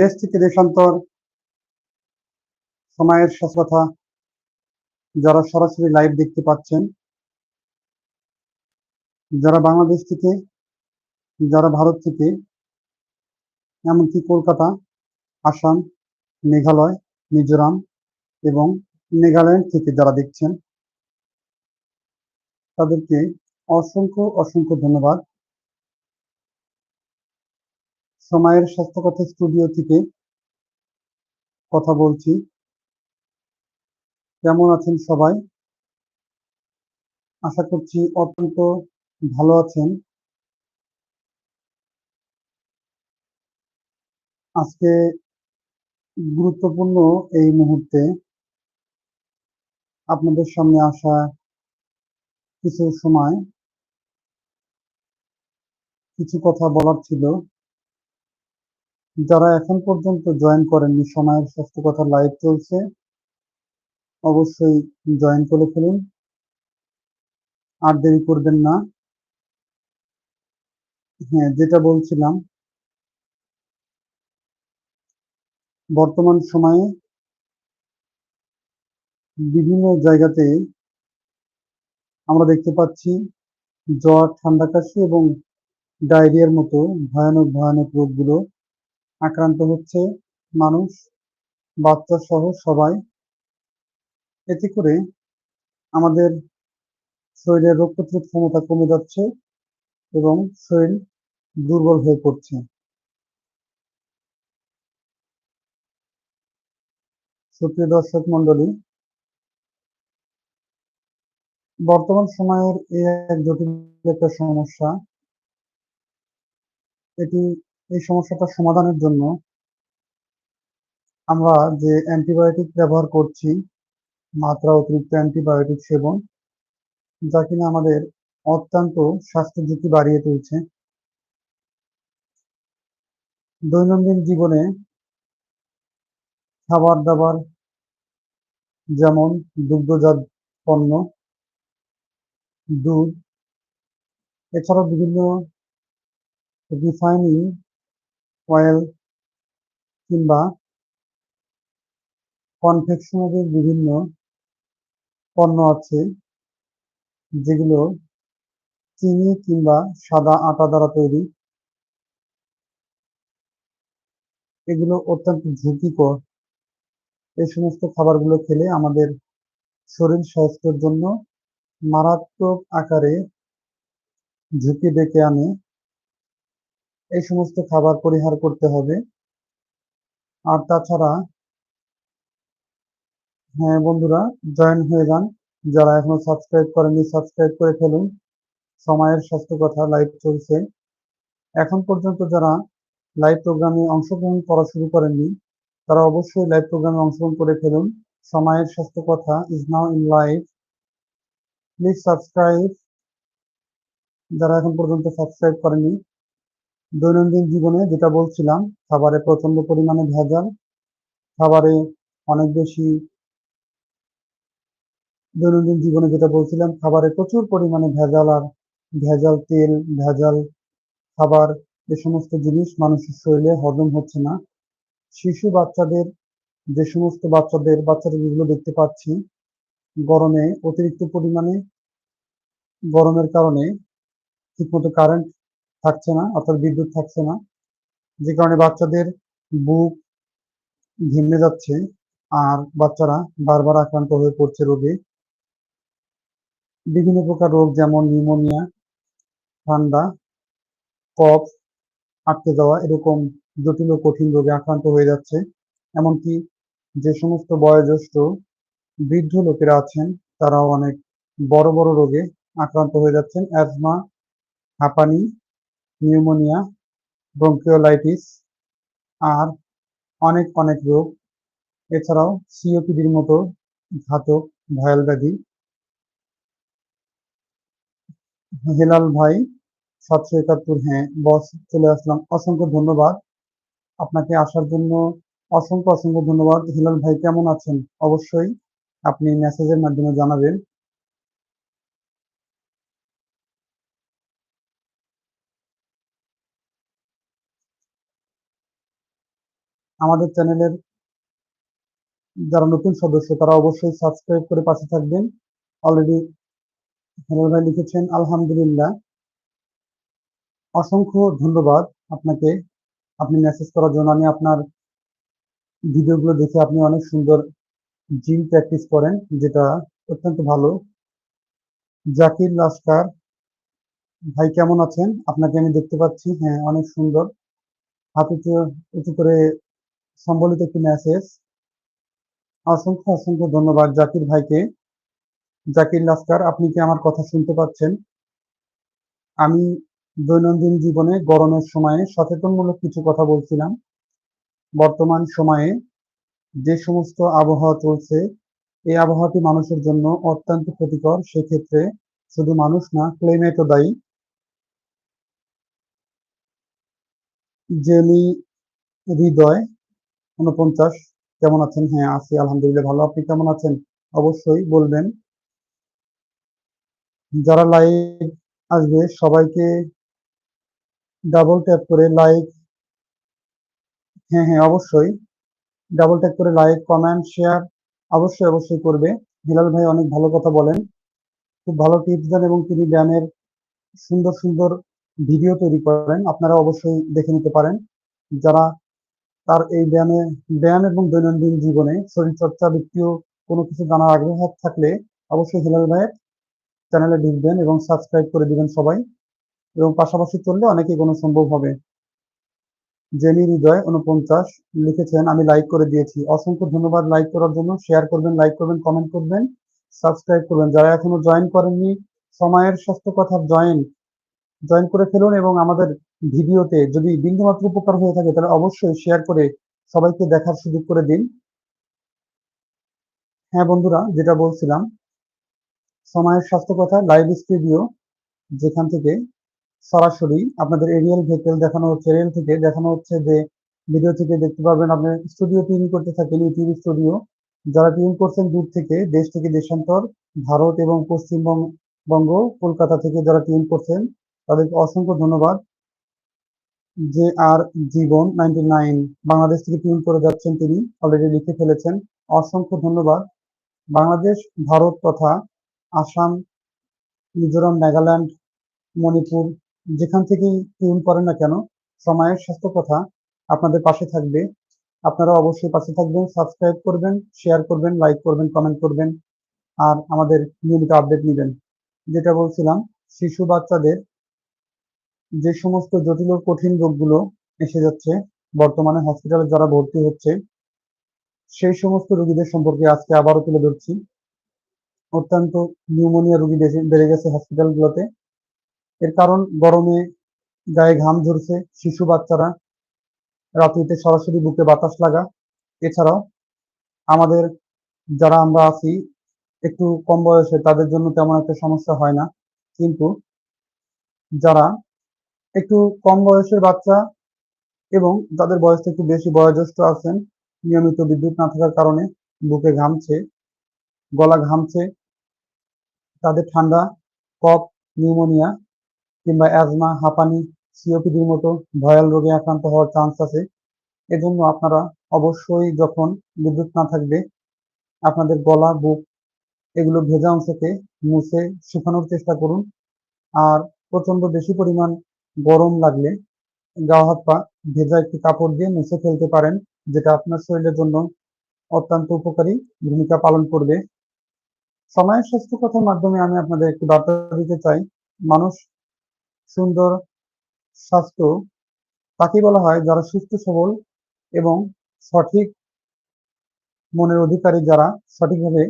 দেশ থেকে দেশান্তর সময়ের কথা যারা সরাসরি লাইভ দেখতে পাচ্ছেন, যারা বাংলাদেশ থেকে, যারা ভারত থেকে, এমনকি কলকাতা, আসাম, মেঘালয়, মিজোরাম এবং মেঘালয় থেকে যারা দেখছেন, তাদেরকে অসংখ্য অসংখ্য ধন্যবাদ। সময়ের স্বাস্থ্যকথা স্টুডিও থেকে কথা বলছি। কেমন আছেন সবাই? আশা করছি অত্যন্ত ভালো আছেন। আজকে গুরুত্বপূর্ণ এই মুহূর্তে আপনাদের সামনে আসা কিছু সময়, কিছু কথা বলার ছিল। যারা এখন পর্যন্ত জয়েন করেননি সময়ের স্বাস্থ্য কথা লাইভ চলছে, অবশ্যই জয়েন করে ফেলুন। আর দেরি করবেন না। হ্যাঁ যেটা বলছিলাম, বর্তমান সময়ে বিভিন্ন জায়গাতে আমরা দেখতে পাচ্ছি, জ্বর, ঠান্ডা কাশি এবং ডায়রিয়ার মতো ভয়ানক ভয়ানক রোগগুলো আক্রান্ত হচ্ছে মানুষ বাচ্চা সহ সবাই। এতে করে আমাদের শরীরের রোগ প্রতিরোধ ক্ষমতা কমে যাচ্ছে এবং শরীর দুর্বল হয়ে পড়ছে। সুপ্রিয় দর্শক মন্ডলী বর্তমান সময়ের এই এক জটিল একটা সমস্যা, এটি এই সমস্যাটা সমাধানের জন্য আমরা যে অ্যান্টিবায়োটিক ব্যবহার করছি, মাত্রা অতিরিক্ত অ্যান্টিবায়োটিক সেবন, যা কিনা আমাদের অত্যন্ত স্বাস্থ্য ঝুঁকি বাড়িয়ে তুলছে। দৈনন্দিন জীবনে খাবার দাবার যেমন দুগ্ধজাত পণ্য, দুধ, এছাড়াও বিভিন্ন রিফাইনিং অয়েল কিংবা কনফেকশনারির বিভিন্ন পণ্য আছে, যেগুলো চিনি কিংবা সাদা আটা দ্বারা তৈরি। এগুলো অত্যন্ত ঝুঁকিকর। এই সমস্ত খাবারগুলো খেলে আমাদের শরীর স্বাস্থ্যের জন্য মারাত্মক আকারে ঝুঁকি ডেকে আনে। এই সমস্ত খাবার পরিহার করতে হবে। আর তাছাড়া হ্যাঁ বন্ধুরা, জয়েন হয়ে যান। যারা এখনও সাবস্ক্রাইব করেনি সাবস্ক্রাইব করে ফেলুন। সময়ের স্বাস্থ্য কথা লাইভ চলছে। এখন পর্যন্ত যারা লাইভ প্রোগ্রামে অংশগ্রহণ করা শুরু করেননি, তারা অবশ্যই লাইভ প্রোগ্রামে অংশগ্রহণ করে ফেলুন। সময়ের স্বাস্থ্য কথা is now in live please subscribe যারা এখন পর্যন্ত সাবস্ক্রাইব করেনি দৈনন্দিন জীবনে যেটা বলছিলাম, খাবারে প্রচণ্ড পরিমাণে ভেজাল, খাবারে অনেক বেশি দৈনন্দিন জীবনে যেটা বলছিলাম, খাবারে প্রচুর পরিমাণে ভেজাল আর ভেজাল তেল, ভেজাল খাবার, এ সমস্ত জিনিস মানুষের শরীরে হজম হচ্ছে না। শিশু বাচ্চাদের, যে সমস্ত বাচ্চাদের বাচ্চাদের যেগুলো দেখতে পাচ্ছি, গরমে অতিরিক্ত পরিমাণে, গরমের কারণে ঠিকমতো কারেন্ট থাকছে না, অর্থাৎ বিদ্যুৎ থাকছে না। যে কারণে বাচ্চাদের বুক ঘেমে যাচ্ছে আর বাচ্চারা বারবার আক্রান্ত হয়ে পড়ছে রোগে। বিভিন্ন প্রকার রোগ যেমন নিউমোনিয়া, ঠান্ডা, কফ আটকে যাওয়া এরকম জটিল ও কঠিন রোগে আক্রান্ত হয়ে যাচ্ছে। এমনকি যে সমস্ত বয়োজ্যেষ্ঠ বৃদ্ধ লোকেরা আছেন, তারাও অনেক বড় বড় রোগে আক্রান্ত হয়ে যাচ্ছেন। অ্যাজমা, হাঁপানি নিউমোনিয়া ব্রঙ্কিওলাইটিস আর অনেক অনেক রোগ। এছাড়াও সিওপিডির মতো ঘাতক ভাইরাল ব্যাধি। হেলাল ভাই, সাতশো একাত্তর হ্যাঁ বস, চলে আসলাম। অসংখ্য ধন্যবাদ আপনাকে আসার জন্য। অসংখ্য অসংখ্য ধন্যবাদ। হিলাল ভাই, কেমন আছেন? অবশ্যই আপনি মেসেজের মাধ্যমে জানাবেন। আমাদের চ্যানেলের যারা নতুন সদস্য, তারা অবশ্যই সাবস্ক্রাইব করে পাশে থাকবেন। অলরেডি ভাই লিখেছেন, আলহামদুলিল্লাহ। অসংখ্য ধন্যবাদ আপনাকে। আপনি মেসেজ করার জন্য আমি আপনার ভিডিওগুলো দেখে আপনি অনেক সুন্দর জিম প্র্যাকটিস করেন, যেটা অত্যন্ত ভালো। জাকির লাস্কার, ভাই কেমন আছেন? আপনাকে আমি দেখতে পাচ্ছি। হ্যাঁ অনেক সুন্দর। হাত উঁচু করে সম্বলিত একটি মেসেজ অসংখ্য অসংখ্য ধন্যবাদ জাকির ভাইকে। জাকির লাস্কার, আপনি কি আমার কথা শুনতে পাচ্ছেন? আমি দৈনন্দিন জীবনে গরমের সময়ে সচেতনমূলক কিছু কথা বলছিলাম। বর্তমান সময়ে যে সমস্ত আবহাওয়া চলছে, এই আবহাওয়াটি মানুষের জন্য অত্যন্ত ক্ষতিকর। সেক্ষেত্রে শুধু মানুষ না ক্লাইমেটও দায়ী। জেনি হৃদয় উনপঞ্চাশ কেমন আছেন? হ্যাঁ আছি, আলহামদুলিল্লাহ, ভালো। আপনি কেমন আছেন? অবশ্যই বলবেন। যারা লাইক আসবে, সবাইকে ডাবল ট্যাপ করে লাইক হ্যাঁ হ্যাঁ অবশ্যই। ডাবল ট্যাপ করে লাইক কমেন্ট শেয়ার অবশ্যই অবশ্যই করবে। হিলাল ভাই অনেক ভালো কথা বলেন। খুব ভালো টিপস দেন এবং তিনি ব্যায়ামের সুন্দর সুন্দর ভিডিও তৈরি করেন। আপনারা অবশ্যই দেখে নিতে পারেন। যারা তার এই ব্যায়ামে, ব্যায়াম এবং দৈনন্দিন জীবনে শরীরচর্চা, ব্যক্তিও কোনো কিছু জানার আগ্রহ থাকলে অবশ্যই হিলাল ভাইয়ের চ্যানেলে ঢুকবেন এবং সাবস্ক্রাইব করে দিবেন সবাই। এবং পাশাপাশি চললে অনেকেই কোনো সম্ভব হবে। জেনি হৃদয় উনপঞ্চাশ লিখেছেন, আমি লাইক করে দিয়েছি। অসংখ্য ধন্যবাদ লাইক করার জন্য। শেয়ার করবেন লাইক করবেন কমেন্ট করবেন সাবস্ক্রাইব করবেন। যারা এখনও জয়েন করেননি, সময়ের স্বাস্থ্য কথা জয়েন জয়েন করে ফেলুন এবং আমাদের ভিডিওতে যদি বিন্দুমাত্র উপকার হয়ে থাকে, তাহলে অবশ্যই শেয়ার করে সবাইকে দেখার সুযোগ করে দিন। হ্যাঁ বন্ধুরা, যেটা বলছিলাম, সময়ের স্বাস্থ্য কথা লাইভ স্টুডিও যেখান থেকে সরাসরি আপনাদের এরিয়াল ভেহিকেল দেখানো হচ্ছে রেল থেকে দেখানো হচ্ছে যে ভিডিও থেকে দেখতে পারবেন আপনি স্টুডিও টিউন করতে থাকেন ইউটিউব স্টুডিও যারা টিউন করছেন দূর থেকে, দেশ থেকে দেশান্তর, ভারত এবং পশ্চিমবঙ্গ, বঙ্গ, কলকাতা থেকে যারা টিউন করছেন, তাদেরকে অসংখ্য ধন্যবাদ। যে আর জীবন নাইনটি নাইন, বাংলাদেশ থেকে টিউন করে যাচ্ছেন তিনি অলরেডি লিখে ফেলেছেন। অসংখ্য ধন্যবাদ। বাংলাদেশ, ভারত তথা আসাম, মিজোরাম, নাগাল্যান্ড, মণিপুর, যেখান থেকেই টিউন করেন না কেন, সময়ের স্বাস্থ্য কথা আপনাদের পাশে থাকবে। আপনারা অবশ্যই পাশে থাকবেন সাবস্ক্রাইব করবেন শেয়ার করবেন লাইক করবেন কমেন্ট করবেন, আর আমাদের নিয়মিত আপডেট নেবেন। যেটা বলছিলাম, শিশু বাচ্চাদের যে সমস্ত জটিল ও কঠিন রোগগুলো এসে যাচ্ছে, বর্তমানে হসপিটালে যারা ভর্তি হচ্ছে, সেই সমস্ত রোগীদের সম্পর্কে আজকে আবারও তুলে ধরছি। অত্যন্ত নিউমোনিয়া রোগী বেড়ে গেছে হসপিটালগুলোতে এর কারণ, গরমে গায়ে ঘাম ঝরছে, শিশু বাচ্চারা, রাত্রিতে সরাসরি বুকে বাতাস লাগা। এছাড়াও, আমাদের যারা আমরা আছি, একটু কম বয়সে, তাদের জন্য তেমন একটা সমস্যা হয় না। কিন্তু যারা একটু কম বয়সের বাচ্চা এবং যাদের বয়স একটু বেশি বয়োজ্যেষ্ঠ আছেন, নিয়মিত বিদ্যুৎ না থাকার কারণে বুকে ঘামছে, গলা ঘামছে, তাদের ঠান্ডা, কফ, নিউমোনিয়া কিংবা অ্যাজমা, হাঁপানি, সিওপিডির মতো ভয়াল রোগে আক্রান্ত হওয়ার চান্স আছে। এজন্য আপনারা অবশ্যই যখন বিদ্যুৎ না থাকবে, আপনাদের গলা, বুক এগুলো ভেজা অংশকে মুছে শুকানোর চেষ্টা করুন। আর প্রচণ্ড বেশি পরিমাণ গরম লাগলে গা হাত পা ভেজা একটি কাপড় দিয়ে মুছে ফেলতে পারেন, যেটা আপনার শরীরের জন্য অত্যন্ত উপকারী ভূমিকা পালন করবে। সময়ের স্বাস্থ্য কথার মাধ্যমে আমি আপনাদের একটি বার্তা দিতে চাই। মানুষ সুন্দর, স্বাস্থ্য, তাকে বলা হয় যারা সুস্থ, সবল এবং সঠিক মনের অধিকারী, যারা সঠিকভাবে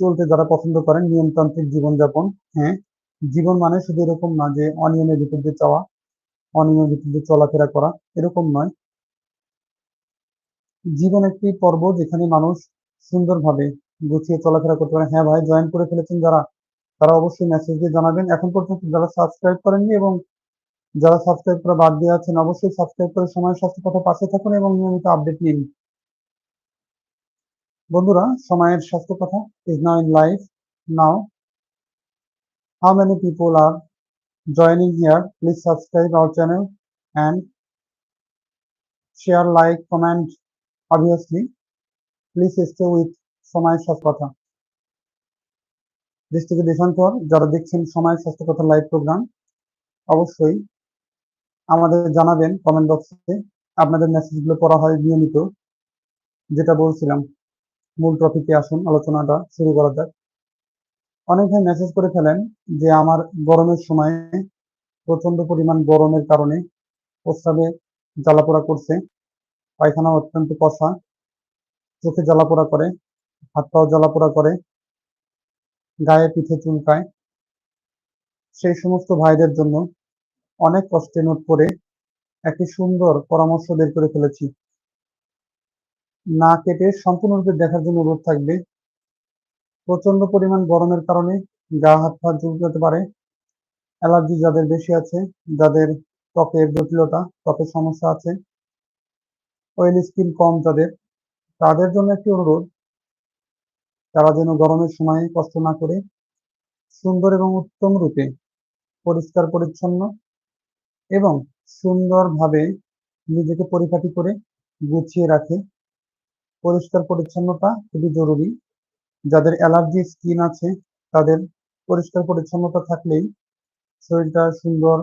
চলতে যারা পছন্দ করেন, নিয়মতান্ত্রিক জীবনযাপন। হ্যাঁ জীবন মানে শুধু এরকম না যে অনিয়মের ভিতর দিয়ে চাওয়া অনিয়মের ভিতর দিয়ে চলাফেরা করা, এরকম নয়। জীবন একটি পর্ব যেখানে মানুষ সুন্দরভাবে গুছিয়ে চলাফেরা করতে পারে। হ্যাঁ ভাই জয়েন করে ফেলেছেন যারা, তারা অবশ্যই মেসেজ দিয়ে জানাবেন। এখন পর্যন্ত যারা সাবস্ক্রাইব করেননি এবং যারা সাবস্ক্রাইব করে বাদ দিয়ে আছেন, অবশ্যই সাবস্ক্রাইব করে সময় স্বাস্থ্য কথা পাশে থাকুন এবং নিয়মিত আপডেট নিন। বন্ধুরা, সময়ের স্বাস্থ্য কথা is now in live now how many people are joining here, please subscribe our channel and share, like, comment, obviously. Please stay with সময়ের স্বাস্থ্য কথা দেশ দেশান্তর যারা দেখছেন সময়ের স্বাস্থ্য কথা লাইভ প্রোগ্রাম অবশ্যই আমাদের জানাবেন কমেন্ট বক্সে আপনাদের মেসেজগুলো পড়া হয় নিয়মিত। যেটা বলছিলাম, মূল টপিকে আসুন, আলোচনাটা শুরু করা যাক। অনেক মেসেজ করে ফেলেন যে আমার গরমের সময় প্রচণ্ড পরিমাণ গরমের কারণে প্রস্রাবে জ্বালাপোড়া করছে। পায়খানা অত্যন্ত কষা, চোখে জ্বালাপোড়া করে হাত পাও জ্বালাপোড়া করে, গায়ে পিঠে চুলকায়। সেই সমস্ত ভাইদের জন্য অনেক কষ্টে নোট করে একটি সুন্দর পরামর্শ বের করে ফেলেছি। না কেটে সম্পূর্ণরূপে দেখার জন্য অনুরোধ থাকবে। প্রচণ্ড পরিমাণ গরমের কারণে গা হাত পা চুলকাতে পারে। অ্যালার্জি যাদের বেশি আছে, যাদের ত্বকের জটিলতা, ত্বকের সমস্যা আছে, অয়েল স্কিন কম যাদের, তাদের জন্য একটি অনুরোধ, তারা যেন গরমের সময় কষ্ট না করে সুন্দর এবং উত্তম রূপে পরিষ্কার, পরিচ্ছন্ন এবং সুন্দরভাবে নিজেকে পরিপাটি করে গুছিয়ে রাখে। পরিষ্কার, পরিচ্ছন্নতা খুবই জরুরি। যাদের অ্যালার্জি, স্কিন আছে, তাদের পরিষ্কার পরিচ্ছন্নতা থাকলেই শরীরটা সুন্দর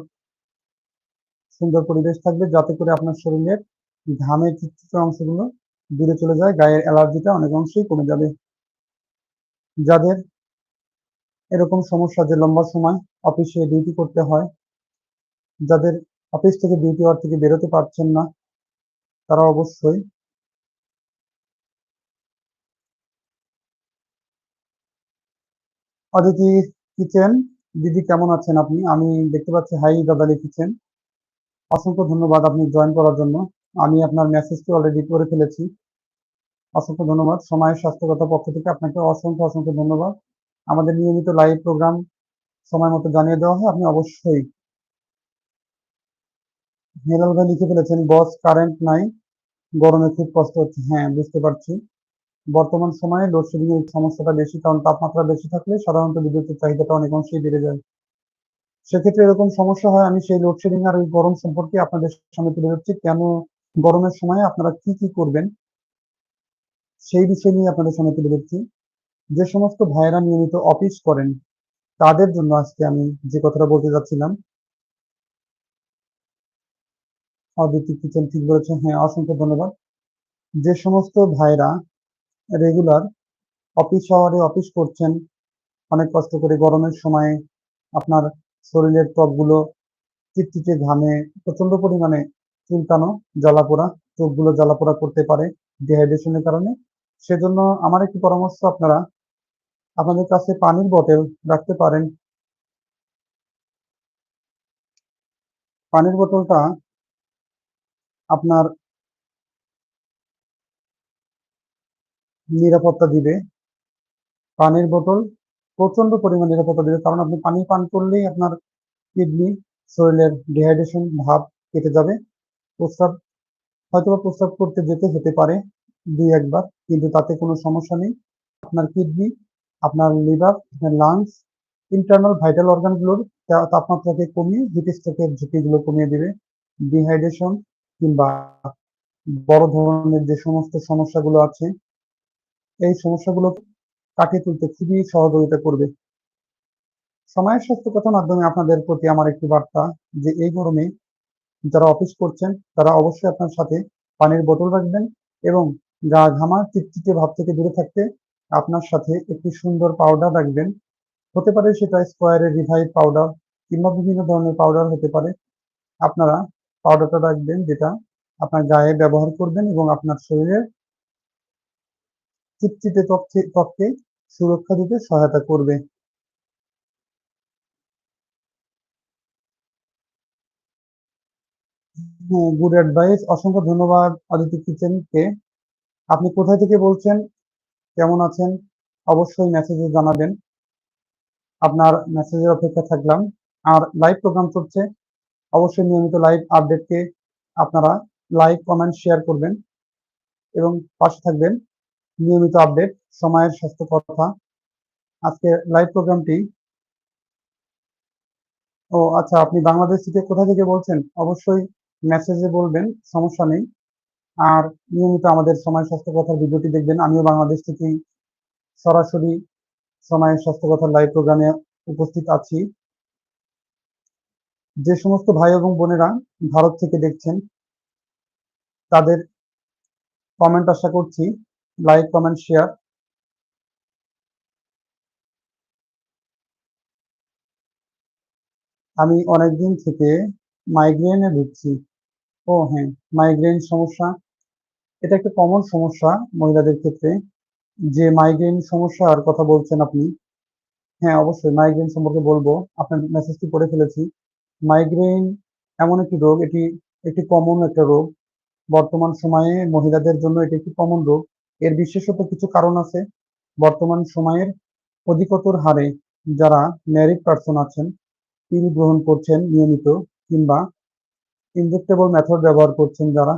সুন্দর পরিবেশ থাকবে, যাতে করে আপনার শরীরের ঘামের চিত্রিত অংশগুলো দূরে চলে যায়, গায়ের অ্যালার্জিটা অনেক অংশেই কমে যাবে। যাদের এরকম সমস্যা যে লম্বা সময় অফিসে ডিউটি করতে হয়, যাদের অফিস থেকে ডিউটি আওয়ার থেকে বেরোতে পারছেন না, তারা অবশ্যই অদিতি কিচেন, দিদি কেমন আছেন আপনি? আমি দেখতে পাচ্ছি হাই দাদা কিচেন। অসংখ্য ধন্যবাদ আপনি জয়েন করার জন্য। আমি আপনার মেসেজটি অলরেডি করে ফেলেছি। অসংখ্য ধন্যবাদ। সময়ের স্বাস্থ্যগত পক্ষ থেকে আপনাকে অসংখ্য অসংখ্য ধন্যবাদ। আমাদের নিয়মিত লাইভ প্রোগ্রাম সময় মতো জানিয়ে দেওয়া হয়। আপনি অবশ্যই হেলাল ভাই লিখে ফেলেছেন বস কারেন্ট নাই। গরমে খুব কষ্ট হচ্ছে। হ্যাঁ বুঝতে পারছি। বর্তমান সময়ে লোডশেডিং এর সমস্যাটা বেশি, কারণ তাপমাত্রা বেশি থাকলে সাধারণত বিদ্যুতের চাহিদাটা অনেক অংশেই বেড়ে যায়। সেক্ষেত্রে এরকম সমস্যা হয়, আমি সেই লোডশেডিং আর ওই গরম সম্পর্কে আপনাদের সামনে তুলে ধরছি, কেন গরমের সময় আপনারা কি কি করবেন? সেই বিষয় নিয়ে আপনাদের সামনে তুলে ধরছি। যে সমস্ত ভাইয়েরা নিয়মিত অফিস করেন, তাদের জন্য আজকে আমি যে কথাটা বলতে যাচ্ছিলাম অদিতি কিচেন ঠিক বলেছেন হ্যাঁ অসংখ্য ধন্যবাদ। যে সমস্ত ভাইরা রেগুলার অফিস শহরে অফিস করছেন। অনেক কষ্ট করে গরমের সময় আপনার শরীরের ত্বকগুলো চিটচিটে ঘামে প্রচণ্ড পরিমাণে চুলকানো, জ্বালাপোড়া, চোখগুলো জ্বালাপোড়া করতে পারে ডিহাইড্রেশনের কারণে। সেজন্য আমার একটি পরামর্শ আপনারা আপনাদের কাছে পানির বোতল রাখতে পারেন। পানির বোতলটা আপনার নিরাপত্তা দিবে। পানির বোতল প্রচণ্ড পরিমাণ নিরাপত্তা দিবে। কারণ আপনি পানি পান করলেই আপনার কিডনি, শরীরের ডিহাইড্রেশন ভাব কেটে যাবে। প্রস্রাব, হয়তোবা প্রস্রাব করতে যেতে হতে পারে দুই একবার, কিন্তু তাতে কোনো সমস্যা নেই। আপনার কিডনি, আপনার লিভার, আপনার লাংস ইন্টারনাল ভাইটাল অর্গানগুলোর তাপমাত্রাকে কমিয়ে হিট স্ট্রোকের ঝুঁকিগুলো কমিয়ে দেবে। ডিহাইড্রেশন কিংবা বড় ধরনের যে সমস্ত সমস্যাগুলো আছে এই সমস্যাগুলো কাটিয়ে তুলতে খুবই সহযোগিতা করবে। সময়ের স্বাস্থ্য কথার মাধ্যমে আপনাদের প্রতি আমার একটি বার্তা যে এই গরমে যারা অফিস করছেন, তারা অবশ্যই আপনার সাথে পানির বোতল রাখবেন এবং গা ঘামা চিটচিটে ভাব থেকে দূরে থাকতে আপনার সাথে একটি সুন্দর পাউডার রাখবেন। হতে পারে সেটা স্কোয়ারের রিভাইভ পাউডার কিংবা বিভিন্ন ধরনের পাউডার হতে পারে। আপনারা পাউডারটা রাখবেন যেটা আপনার গায়ে ব্যবহার করবেন এবং আপনার শরীরের চিটচিটে ত্বককে সুরক্ষা দিতে সহায়তা করবে। গুড অ্যাডভাইস, অসংখ্য ধন্যবাদ অদিতি কিচেনকে। আপনি কোথায় থেকে বলছেন? কেমন আছেন? অবশ্যই মেসেজে জানাবেন। আপনার মেসেজের অপেক্ষা থাকলাম। আর লাইভ প্রোগ্রাম চলছে। অবশ্যই নিয়মিত লাইভ আপডেটকে আপনারা লাইক কমেন্ট শেয়ার করবেন এবং পাশে থাকবেন। নিয়মিত আপডেট সময়ের স্বাস্থ্য কথা আজকে লাইভ প্রোগ্রামটি ও আচ্ছা আপনি বাংলাদেশ থেকে কোথা থেকে বলছেন? অবশ্যই মেসেজে বলবেন, সমস্যা নেই। আর নিয়মিত আমাদের সময় স্বাস্থ্য কথার ভিডিওটি দেখবেন। আমিও বাংলাদেশ থেকেই সরাসরি সময় স্বাস্থ্য কথার লাইভ প্রোগ্রামে উপস্থিত আছি। যে সমস্ত ভাই এবং বোনেরা ভারত থেকে দেখছেন, তাদের কমেন্ট আশা করছি লাইক কমেন্ট শেয়ার আমি অনেকদিন থেকে মাইগ্রেনে ভুগছি। ও হ্যাঁ মাইগ্রেন সমস্যা। এটা একটা কমন সমস্যা মহিলাদের ক্ষেত্রে। যে মাইগ্রেন সমস্যার কথা বলছেন আপনি। হ্যাঁ অবশ্যই মাইগ্রেন সম্পর্কে বলব। আপনার মেসেজটি পড়ে ফেলেছি। মাইগ্রেন এমন একটি রোগ, এটি একটি কমন একটা রোগ। বর্তমান সময়ে মহিলাদের জন্য এটি একটি কমন রোগ। এর বিশেষত কিছু কারণ আছে। বর্তমান সময়ের অধিকতর হারে যারা ম্যারিড পার্সন আছেন পিল গ্রহণ করছেন নিয়মিত কিংবা ইনজেক্টেবল মেথড ব্যবহার করছেন যারা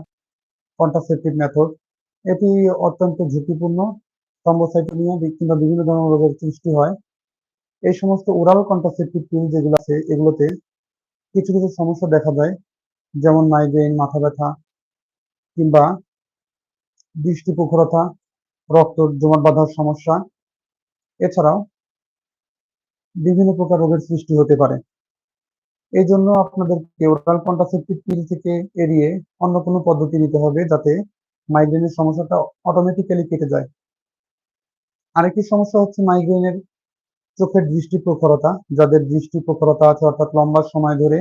কন্ট্রাসেপটিভ মেথড এটি অত্যন্ত ঝুঁকিপূর্ণ থ্রম্বোসাইটোমিয়া কিংবা বিভিন্ন ধরনের রোগের সৃষ্টি হয়। এই সমস্ত ওরাল কন্ট্রাসেপটিভ পিল যেগুলো আছে, এগুলোতে কিছু কিছু সমস্যা দেখা যায় যেমন মাইগ্রেন মাথা ব্যথা কিংবা দৃষ্টি প্রখরতা রক্ত জমাট বাঁধার সমস্যা, এছাড়াও বিভিন্ন প্রকার রোগের সৃষ্টি হতে পারে। এই জন্য আপনাদেরকে ওরাল কন্ট্রাসেপটিভ পিল থেকে এড়িয়ে অন্য কোনো পদ্ধতি নিতে হবে যাতে মাইগ্রেনের সমস্যাটা অটোমেটিক্যালি কেটে যায়। আরেকটি সমস্যা হচ্ছে মাইগ্রেনের চোখের দৃষ্টি প্রখরতা যাদের দৃষ্টি প্রখরতা আছে অর্থাৎ লম্বা সময় ধরে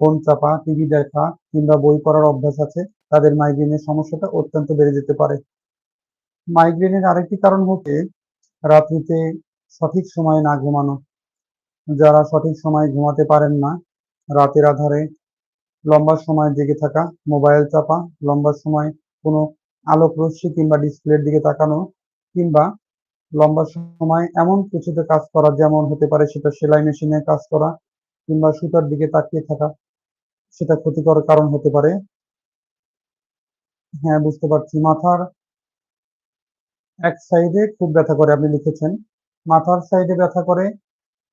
ফোন চাপা, টিভি দেখা কিংবা বই পড়ার অভ্যাস আছে তাদের মাইগ্রেনের সমস্যাটা অত্যন্ত বেড়ে যেতে পারে। মাইগ্রেনের আরেকটি কারণ হচ্ছে রাত্রিতে সঠিক সময়ে না ঘুমানো। যারা সঠিক সময়ে ঘুমাতে পারেন না, রাতের আধারে লম্বা সময় জেগে থাকা মোবাইল চাপা, লম্বা সময় কোনো আলোক রশ্মি কিংবা ডিসপ্লের দিকে তাকানো, কিংবা লম্বা সময় এমন কিছুতে কাজ করা যেমন হতে পারে সেটা সেলাই মেশিনে কাজ করা, কিংবা সুতার দিকে তাকিয়ে থাকা, সেটা ক্ষতিকর কারণ হতে পারে। হ্যাঁ বুঝতে পারছি। মাথার এক সাইডে খুব ব্যথা করে আপনি লিখেছেন। মাথার সাইডে ব্যথা করে,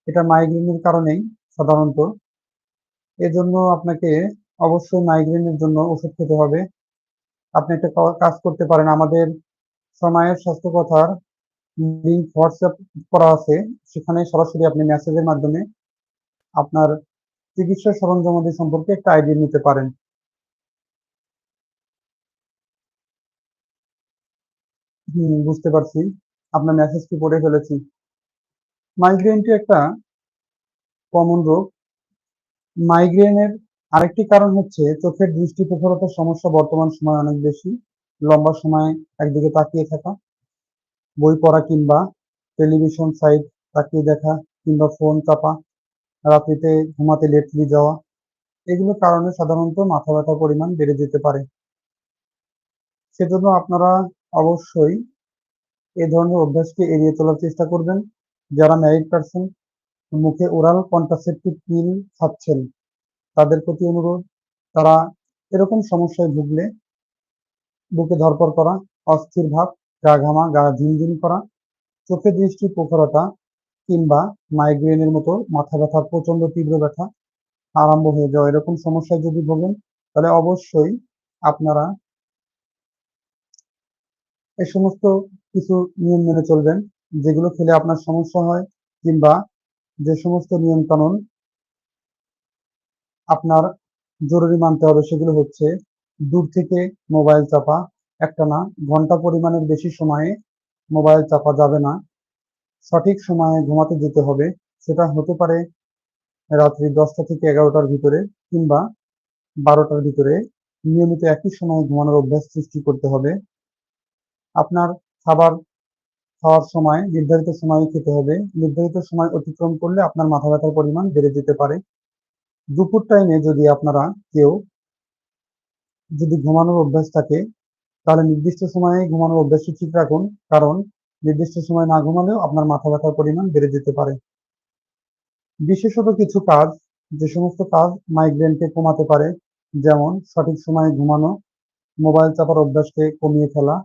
এটা মাইগ্রেনের কারণেই সাধারণত। এজন্য আপনাকে অবশ্যই মাইগ্রেনের জন্য ওষুধ খেতে হবে। আপনি একটা কাজ করতে পারেন। আমাদের সময়ের স্বাস্থ্য কথার লিঙ্ক হোয়াটসঅ্যাপ করা আছে। সেখানে সরাসরি আপনি মেসেজের মাধ্যমে আপনার চিকিৎসা সরঞ্জামাদি সম্পর্কে একটা আইডিয়া নিতে পারেন। হুম বুঝতে পারছি। আপনার মেসেজটি পড়ে ফেলেছি। মাইগ্রেনটি একটা কমন রোগ। মাইগ্রেনের আরেকটি কারণ হচ্ছে চোখের দৃষ্টি প্রখরতার সমস্যা বর্তমান সময় অনেক বেশি। লম্বা সময় একদিকে তাকিয়ে থাকা, বই পড়া কিংবা টেলিভিশন সাইট তাকিয়ে দেখা কিংবা ফোন চাপা, রাত্রিতে ঘুমাতে লেটলি যাওয়া, এগুলোর কারণে সাধারণত মাথা ব্যথার পরিমাণ বেড়ে যেতে পারে। সেজন্য আপনারা অবশ্যই এ ধরনের অভ্যাসকে এড়িয়ে চলার চেষ্টা করবেন। যারা ম্যারিড পারসন মুখে ওরাল কন্ট্রাসেপটিভ পিল খাচ্ছেন, তাদের প্রতি অনুরোধ, তারা এরকম সমস্যায় ভুগলে বুকে ধরপড় করা, অস্থির ভাব, গা ঘামা, গা ঝিনঝিন করা, চোখে দৃষ্টি প্রখরতা কিংবা মাইগ্রেনের মতো মাথা ব্যথা প্রচণ্ড তীব্র ব্যথা আরম্ভ হয়ে যাওয়া এরকম সমস্যায় যদি ভোগেন, তাহলে অবশ্যই আপনারা এই সমস্ত কিছু নিয়ম মেনে চলবেন, যেগুলো খেলে আপনার সমস্যা হয় কিংবা যে সমস্ত নিয়ম কানুন আপনার জরুরি মানতে হবে, সেগুলো হচ্ছে দূর থেকে মোবাইল চাপা। একটা না, ঘণ্টা পরিমাণের বেশি সময়ে মোবাইল চাপা যাবে না। সঠিক সময়ে ঘুমাতে যেতে হবে, সেটা হতে পারে রাত্রি দশটা থেকে এগারোটার ভিতরে কিংবা বারোটার ভিতরে। নিয়মিত একই সময়ে ঘুমানোর অভ্যাস সৃষ্টি করতে হবে। আপনার খাবার খাওয়ার সময়, নির্ধারিত সময়ে খেতে হবে। নির্ধারিত সময় অতিক্রম করলে আপনার মাথা ব্যথার পরিমাণ বেড়ে যেতে পারে। দুপুর টাইমে যদি আপনারা কেউ যদি ঘুমানোর অভ্যাস থাকে, তাহলে নির্দিষ্ট সময়ে ঘুমানোর অভ্যাসটি ঠিক রাখুন। কারণ নির্দিষ্ট সময় না ঘুমালেও আপনার মাথা ব্যথার পরিমাণ বেড়ে যেতে পারে। বিশেষত কিছু কাজ, যে সমস্ত কাজ মাইগ্রেনকে কমাতে পারে, যেমন সঠিক সময়ে ঘুমানো মোবাইল চাপার অভ্যাসকে কমিয়ে ফেলা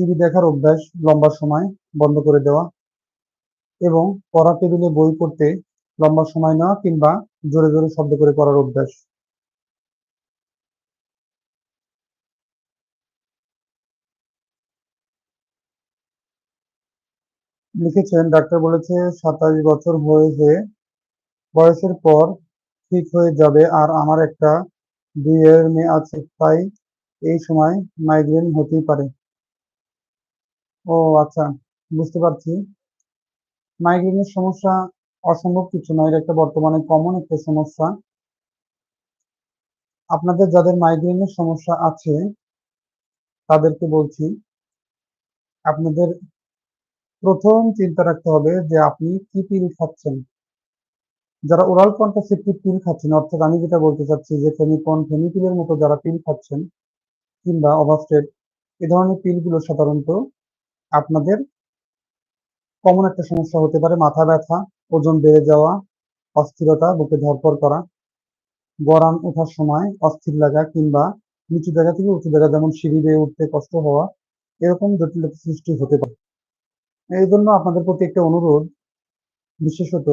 টিভি দেখার অভ্যাস লম্বা সময় বন্ধ করে দেওয়া এবং পড়া টেবিলে বই পড়তে লম্বা সময় নেওয়া কিংবা জোরে জোরে শব্দ করে করার অভ্যাস। লিখেছেন, ডাক্তার বলেছে, সাতাশ বছর হয়েছে বয়সের পর ঠিক হয়ে যাবে আর আমার একটা দুই এর মেয়ে আছে, তাই এই সময় মাইগ্রেন হতেই পারে। ও আচ্ছা বুঝতে পারছি। মাইগ্রেনের সমস্যা অসম্ভব কিছু নয় এটা একটা বর্তমানে কমন একটা সমস্যা। আপনাদের যাদের মাইগ্রেনের সমস্যা আছে, তাদেরকে বলছি, আপনাদের প্রথম চিন্তা রাখতে হবে যে আপনি কি পিল খাচ্ছেন। যারা ওরাল কন্ট্রাসেপটিভ পিল খাচ্ছেন, অর্থাৎ আমি যেটা বলতে চাচ্ছি যে ফেমিকন ফেমিপিলের মতো যারা পিল খাচ্ছেন, কিংবা অভাস্টেড এ ধরনের পিলগুলো সাধারণত আপনাদের কমন একটা সমস্যা হতে পারে, মাথা ব্যথা, ওজন বেড়ে যাওয়া, অস্থিরতা, বুকে ধরপর করা, গড়ান ওঠার সময় অস্থির লাগা কিংবা নিচু জায়গা থেকে উঁচু জায়গা, যেমন সিঁড়ি বেয়ে উঠতে কষ্ট হওয়া, এরকম জটিলতা সৃষ্টি হতে পারে। এই জন্য আপনাদের প্রতি একটা অনুরোধ, বিশেষত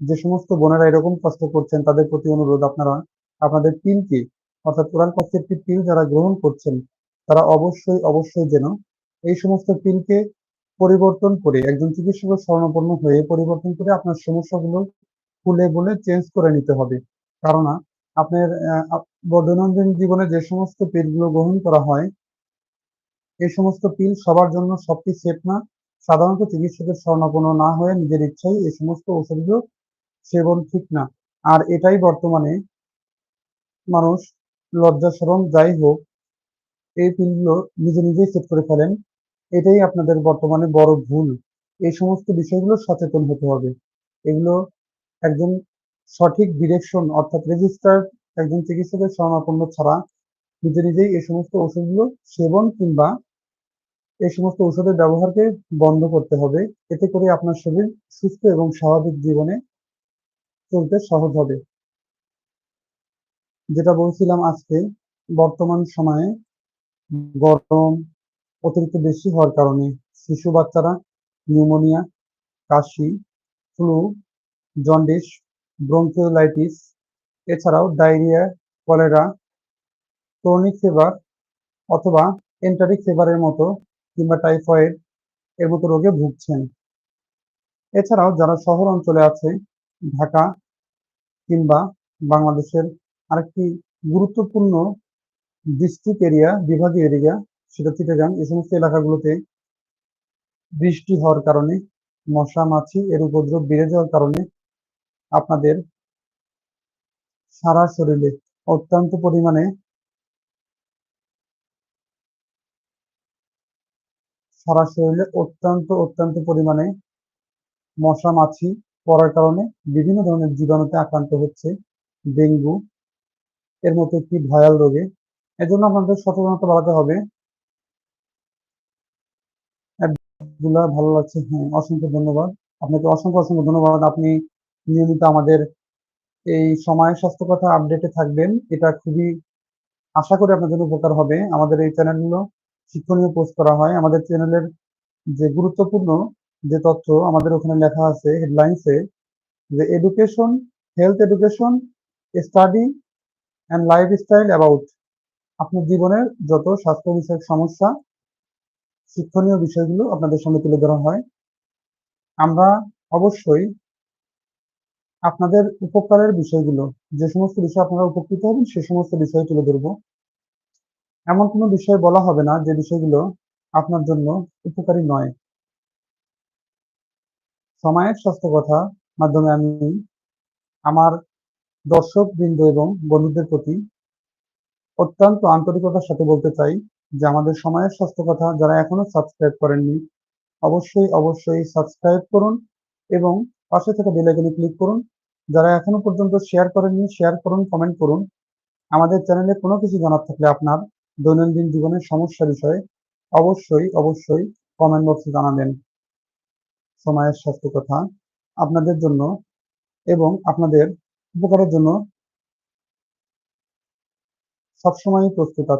যে সমস্ত বোনেরা এরকম কষ্ট করছেন, তাদের প্রতি অনুরোধ আপনারা, আপনাদের পিলকে অর্থাৎ কোরআন কনসেপ্টিভ পিল যারা গ্রহণ করছেন, তারা অবশ্যই অবশ্যই যেন এই সমস্ত পিলকে পরিবর্তন করে, একজন চিকিৎসকের শরণাপন্ন হয়ে পরিবর্তন করে আপনার সমস্যাগুলো খুলে বলে চেঞ্জ করে নিতে হবে। কারণ আপনার দৈনন্দিন জীবনে যে সমস্ত পিলগুলো গ্রহণ করা হয়, এই সমস্ত পিল সবার জন্য সবটি সেফ না। সাধারণত চিকিৎসকের শরণাপন্ন না হয়ে নিজের ইচ্ছাই এই সমস্ত ওষুধগুলো সেবন ঠিক না। আর এটাই বর্তমানে মানুষ লজ্জা যাই হোক, এই পিলগুলো নিজে নিজেই সেট করে ফেলেন। এটাই আপনাদের বর্তমানে বড় ভুল। এই সমস্ত বিষয়গুলো সচেতন হতে হবে। এগুলো একজন সঠিক ডিরেকশন অর্থাৎ রেজিস্টার্ড একজন চিকিৎসকের শরণাপন্ন ছাড়া নিজে নিজেই এই সমস্ত ওষুধগুলো সেবন কিংবা এই সমস্ত ওষুধের ব্যবহারকে বন্ধ করতে হবে। এতে করে আপনার শরীর সুস্থ এবং স্বাভাবিক জীবনে চলতে সহজ হবে। যেটা বলছিলাম আজকে, বর্তমান সময়ে গরম অতিরিক্ত বেশি হওয়ার কারণে শিশু বাচ্চারা নিউমোনিয়া কাশি ফ্লু জন্ডিস ব্রঙ্কিওলাইটিস এছাড়াও ডায়রিয়া কলেরা ক্রনিক ফিভার অথবা এন্টারিক ফিভারের মতো কিংবা টাইফয়েড এর মতো রোগে ভুগছেন। এছাড়াও যারা শহর অঞ্চলে আছে, ঢাকা কিংবা বাংলাদেশের আরেকটি গুরুত্বপূর্ণ ডিস্ট্রিক্ট এরিয়া বিভাগীয় এরিয়া সেটা চিটাগাং এই সমস্ত এলাকাগুলোতে বৃষ্টি হওয়ার কারণে, মশা, মাছি এর উপদ্রব বেড়ে যাওয়ার কারণে আপনাদের সারা শরীরে অত্যন্ত পরিমাণে সারা শরীরে অত্যন্ত অত্যন্ত পরিমাণে মশা, মাছি পড়ার কারণে বিভিন্ন ধরনের জীবাণুতে আক্রান্ত হচ্ছে ডেঙ্গু। এর মতো একটি ভয়াল রোগে। এজন্য আপনাদের সচেতনতা বাড়াতে হবে। গুলা ভালো লাগছে? হ্যাঁ অসংখ্য ধন্যবাদ। আপনাকে অসংখ্য অসংখ্য ধন্যবাদ। আপনি নিয়মিত আমাদের এই সময় স্বাস্থ্য কথা আপডেটে থাকবেন। এটা খুবই আশা করি আপনার জন্য উপকার হবে। আমাদের এই চ্যানেলগুলো শিক্ষণীয় পোস্ট করা হয়। আমাদের চ্যানেলের যে গুরুত্বপূর্ণ যে তথ্য আমাদের ওখানে লেখা আছে হেডলাইন্সে যে education health education study and lifestyle about আপনার জীবনের যত স্বাস্থ্য বিষয়ক সমস্যা শিক্ষণীয় বিষয়গুলো আপনাদের সামনে তুলে ধরা হয়। আমরা অবশ্যই আপনাদের উপকারের বিষয়গুলো, যে সমস্ত বিষয় আপনারা উপকৃত হবেন, সে সমস্ত বিষয় তুলে ধরব। এমন কোনো বিষয় বলা হবে না যে বিষয়গুলো আপনার জন্য উপকারী নয়। সময়ের স্বাস্থ্য কথা মাধ্যমে আমি আমার দর্শক বৃন্দ এবং বন্ধুদের প্রতি অত্যন্ত আন্তরিকতার সাথে বলতে চাই যে আমাদের সময়ের স্বাস্থ্য কথা যারা এখনও সাবস্ক্রাইব করেননি, অবশ্যই অবশ্যই সাবস্ক্রাইব করুন এবং পাশে থাকা বেল আইকনে ক্লিক করুন। যারা এখনও পর্যন্ত শেয়ার করেননি শেয়ার করুন কমেন্ট করুন। আমাদের চ্যানেলে কোনো কিছু জানার থাকলে আপনার দৈনন্দিন জীবনের সমস্যা বিষয়ে অবশ্যই অবশ্যই কমেন্ট বক্সে জানাবেন। সময়ের স্বাস্থ্য কথা আপনাদের জন্য এবং আপনাদের উপকারের জন্য সবসময় প্রস্তুত